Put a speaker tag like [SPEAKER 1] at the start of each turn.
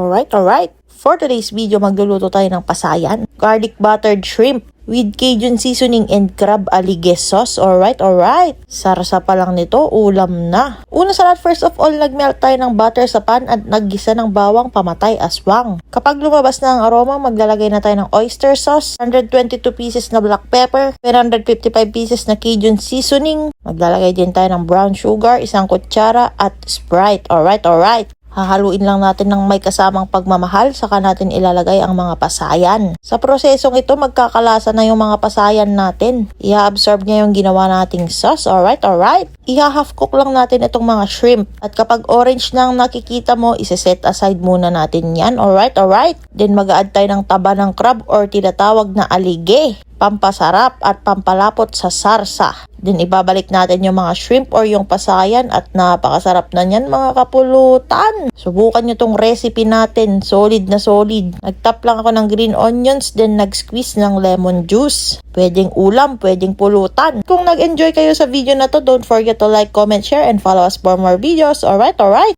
[SPEAKER 1] Alright, alright. For today's video, magluluto tayo ng pasayan. Garlic buttered shrimp with Cajun seasoning and crab aliges sauce. Alright, alright. Sarsa pa lang nito, ulam na. Una sa lahat, first of all, nagmelt tayo ng butter sa pan at naggisa ng bawang pamatay aswang. Kapag lumabas na ang aroma, maglalagay na tayo ng oyster sauce, 122 pieces na black pepper, 155 pieces na Cajun seasoning. Maglalagay din tayo ng brown sugar, isang kutsara at Sprite. Alright, alright. Hahaluin lang natin ng may kasamang pagmamahal, saka natin ilalagay ang mga pasayan. Sa prosesong ito, magkakalasa na yung mga pasayan natin. Iha-absorb niya yung ginawa nating sauce. Alright, alright. Iha-half cook lang natin itong mga shrimp. At kapag orange na ang nakikita mo, isa-set aside muna natin yan. Alright, alright. Then mag-add tayo ng taba ng crab or tinatawag na alige pampasarap at pampalapot sa sarsa. Then ibabalik natin yung mga shrimp or yung pasayan at napakasarap na niyan mga kapulutan. Subukan nyo tong recipe natin. Solid na solid. Nagtap lang ako ng green onions then nag-squeeze ng lemon juice. Pwedeng ulam, pwedeng pulutan. Kung nag-enjoy kayo sa video na to, don't forget to like, comment, share, and follow us for more videos. Alright, alright.